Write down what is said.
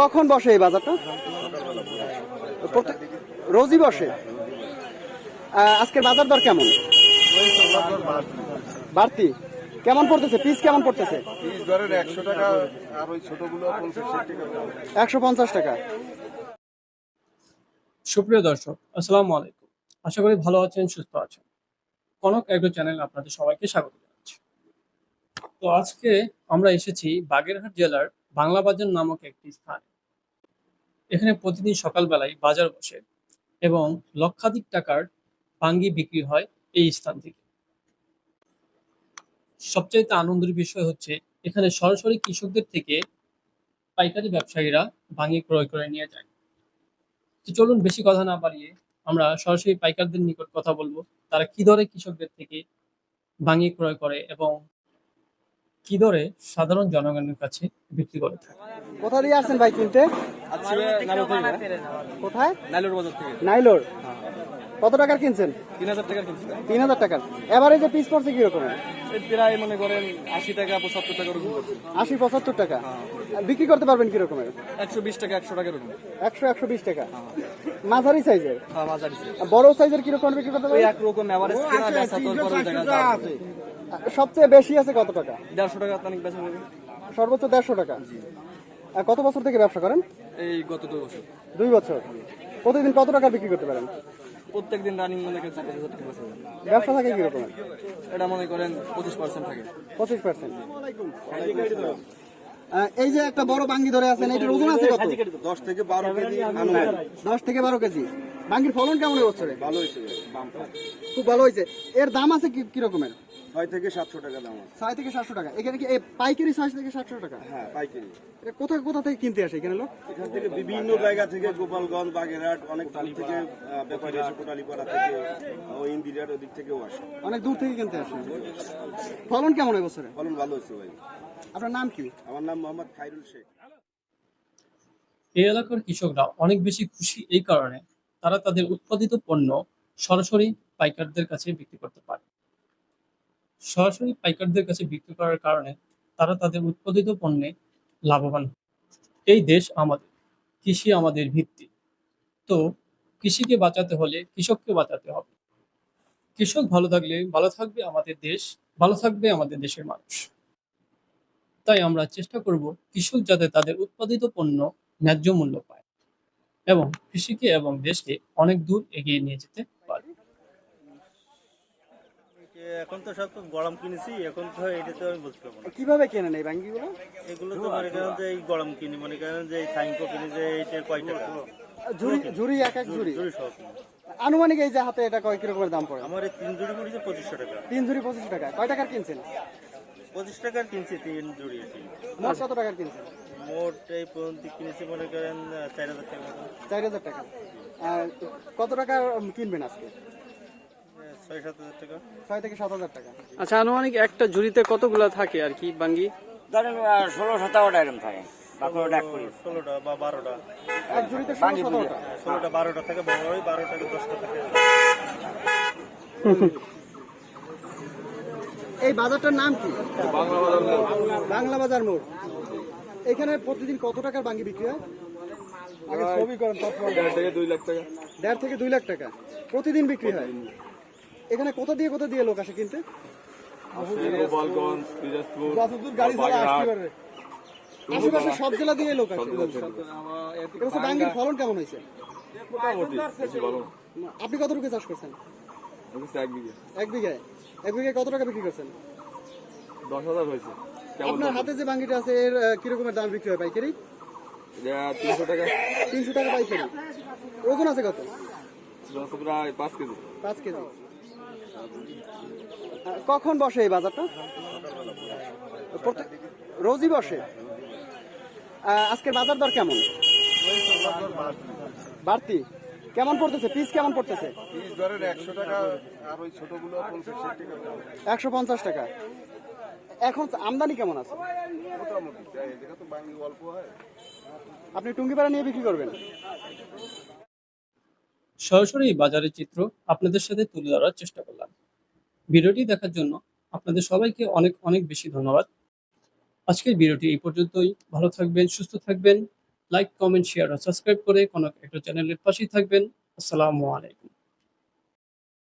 কখন বসে এই বাজারটা? রোজই বসে? আজকের বাজার দর কেমন? বাড়তি। কেমন পড়তেছে? পিস কেমন পড়তেছে? একশো পঞ্চাশ টাকা। সুপ্রিয় দর্শক, আসসালামু আলাইকুম। আশা করি ভালো আছেন, সুস্থ আছেন। কনক এগ্রো চ্যানেল আপনাদের সবাইকে স্বাগত জানাচ্ছি। তো আজকে আমরা এসেছি বাগেরহাট জেলার বাংলা বাজার নামক একটি স্থানে। এখানে প্রতিদিন সকালবেলায় বাজার বসে এবং লক্ষাধিক টাকার বাঙ্গি বিক্রি হয় এই স্থান থেকে। সবচাইতে আনন্দের বিষয় হচ্ছে এখানে সরাসরি কৃষকদের থেকে পাইকারি ব্যবসায়ীরা বাঙ্গি ক্রয় করে নিয়ে যায়। তো চলুন বেশি কথা না বাড়িয়ে আমরা সরাসরি পাইকারদের নিকট কথা বলব। তারা কি দরে কৃষকদের থেকে ভাঙিয়ে ক্রয় করে এবং কি দরে সাধারণ জনগণের কাছে বিক্রি করে থাকে? কোথা দিয়ে আসছেন ভাই কিনতে? কোথায় নাইলোর বাজার থেকে নাইলোর। কত টাকার কিনছেন? তিন হাজার টাকার কিনছি। তিন হাজার টাকার। এভারেজে পিস পড়ছে কীরকম? এই প্রায় মনে করেন আশি টাকা পঁচাত্তর টাকা ওরকম আশি পঁচাত্তর টাকা। বিক্রি করতে পারবেন কিরকমের? একশো বিশ টাকা একশো টাকা এরকম একশো একশো বিশ টাকা। মাঝারি সাইজের? হ্যাঁ বড় সাইজের কীরকম বিক্রি করতে পারবেন? একরকম অ্যাভারেজ কেনা বেচা তোর দেখা যায় সবচেয়ে বেশি আছে কত টাকা? দেড়শো টাকা বেচা নেবে সর্বোচ্চ দেড়শো টাকা। আর কত বছর থেকে ব্যবসা করেন? এই গত দুই বছর। দুই বছর। প্রতিদিন কত টাকা বিক্রি করতে পারেন? প্রত্যেক দিন রানিং মনে করেন চার হাজার টাকা বেচা যায়। ব্যবসা থাকে কীরকম? এটা মনে করেন পঁচিশ পার্সেন্ট থাকে। পঁচিশ পার্সেন্ট এই যে একটা বড় বাঙ্গি ধরে আছেন এটার ওজন আছে কত? দশ থেকে বারো কেজি আনুমানিক। দশ থেকে বারো কেজি। বাঙ্গির ফলন কেমন এই বছরে ভালো হয়েছে খুব ভালো হয়েছে। এর দাম আছে কি কিরকমের? ছয় থেকে সাতশো টাকা দাম আছে। ছয় থেকে সাতশো টাকা। এখানে কি পাইকারি ছয় থেকে সাতশো টাকা? হ্যাঁ পাইকারি। এটা কোথা কোথা থেকে কিনতে আসে এখানে লোক? এখান থেকে বিভিন্ন জায়গা থেকে গোপালগঞ্জ বাগেরহাট অনেক দূর থেকে ব্যাপারী এসে কোটালিপাড়া থেকে আহ, ইন্দিরার ওদিক থেকেও আসে। অনেক দূর থেকে কিনতে আসে। ফলন কেমন এই বছরে? ফলন ভালো হয়েছে ভাই। আপনার নাম কি? আমার নাম মোহাম্মদ খাইরুল শেখ। এই এলাকার কৃষকরা অনেক বেশি খুশি এই কারণে তারা তাদের উৎপাদিত পণ্য সরাসরি পাইকারদের কাছে বিক্রি করতে পারে। সরাসরি পাইকারদের কাছে বিক্রি করার কারণে তারা তাদের উৎপাদিত পণ্যে লাভবান। এই দেশ আমাদের, কৃষি আমাদের ভিত্তি। তো কৃষিকে বাঁচাতে হলে কৃষককে বাঁচাতে হবে। কৃষক ভালো থাকলে ভালো থাকবে আমাদের দেশ, ভালো থাকবে আমাদের দেশের মানুষ। তাই আমরা চেষ্টা করব কৃষক যাতে তাদের উৎপাদিত পণ্য ন্যায্য মূল্য পায় এবং কৃষিকে এবং দেশকে অনেক দূর এগিয়ে নিয়ে যেতে পারে এখন তো সব গরম কিনেছি এখন তো এটা তো আমি বলতে পারব না। কীভাবে কেনেন এই বাঙ্গিগুলো এগুলো তো মনে করেন যে এই গরম কিনি মনে করেন যে এই থাইঙ্কো কিনি যে এটা কয় টাকা? ঝুড়ি ঝুড়ি এক এক ঝুড়ি? সহ কিনি। আনুমানিক এই যে হাতে এটা কয় কিরকমের দাম পড়ে? আমার এই তিন জুড়ি পড়েছে পঁচিশশো টাকা। তিন ঝুড়ি পঁচিশ টাকা। কয় টাকার কিনছেন? পঁচিশ টাকার কিনছি তিন জুড়ি মোট কত টাকার কিনছেন? মোট এই পর্যন্ত কিনেছি মনে করেন চার হাজার টাকা চার হাজার টাকা। কত টাকা কিনবেন আজকে? ছয় সাত হাজার টাকা। ছয় থেকে সাত হাজার টাকা। আচ্ছা আনুমানিক একটা ঝুড়িতে কতগুলা থাকে আর কি বাঙ্গি? ধরেন ষোলো সতেরোটা এরকম থাকে। বাঁকুড়াটা এক করে। ষোলোটা বা বারোটা। এক ঝুড়িতে ষোলোটা বারোটা থেকে ওই বারো দশটা থেকে। এই বাজারটার নাম কি? বাংলা বাজার মোড়। এখানে প্রতিদিন কত টাকার বাঙ্গি বিক্রি হয়? আগে ছবি করেন থেকে দুই লাখ টাকা। দেড় থেকে দুই লাখ টাকা। প্রতিদিন বিক্রি হয়? এখানে কোথা দিয়ে কোথা দিয়ে লোক আসে কিনতে? গোপালগঞ্জ পিরাজপুর যতদূর গাড়ি ছাড়া আসতে পারবে। আশেপাশে সব জেলা দিয়ে লোক আসে। বাঙ্গির ফলন কেমন হয়েছে? আপনি কতটুকু চাষ করছেন? এক বিঘে। এক বিঘায় এক বিঘায় কত টাকা বিক্রি করছেন? দশ হাজার হয়েছে। আপনার হাতে যে বাঙ্গিটা আছে এর কিরকমের দাম বিক্রি হয় পাইকারি? তিনশো টাকা। তিনশো টাকা পাইকারি। ওজন আছে কত? প্রায় পাঁচ কেজি। পাঁচ কেজি। কখন বসে এই বাজারটা? রোজই বসে? আজকের বাজার দর কেমন? বাড়তি। কেমন পড়তেছে? পিস কেমন পড়তেছে? একশো পঞ্চাশ টাকা। এখন আমদানি কেমন আছে? আপনি টুঙ্গিপাড়া নিয়ে বিক্রি করবেন? সরাসরি বাজারের চিত্র আপনাদের সাথে তুলে ধরার চেষ্টা করলাম। ভিডিওটি দেখার জন্য আপনাদের সবাইকে অনেক অনেক বেশি ধন্যবাদ। আজকের ভিডিওটি এই পর্যন্তই। ভালো থাকবেন, সুস্থ থাকবেন। লাইক, কমেন্ট, শেয়ার আর সাবস্ক্রাইব করে কোনো একটা চ্যানেলের পাশেই থাকবেন। আসসালামু আলাইকুম।